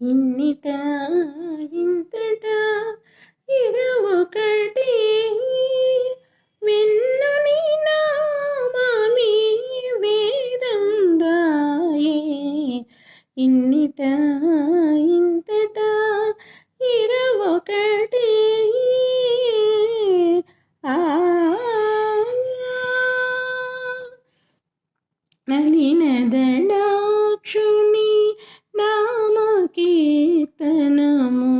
ఇన్నిట ఇంతట ఇరవొకటి వెన్నుని నామామి వేదం దాయే ఇన్నిట ఇంతట ఇరవొకటి ఆ నలినదడాక్షుని కీర్తనము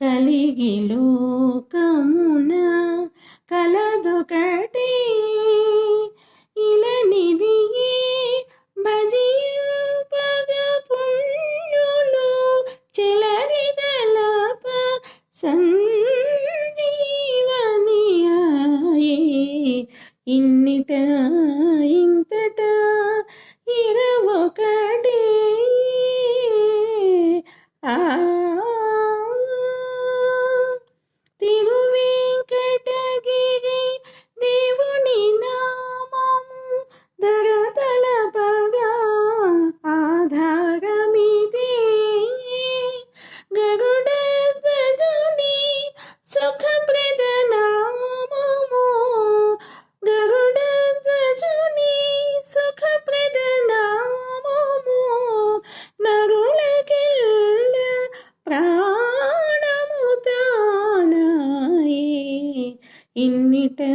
కలిగి లోకమున కలదొకటి ఇలనిది భజింపగ పుణ్యులు చెలరిదలప సంజీవని ఆయే. ఇన్నిట ఇంతట ఇరవొకటి తిరువెంకటగిరి దేవుని నామము ధరతలపగా ఆధారమిది. గరుడ ధ్వజుని ഇന്നിട്ട്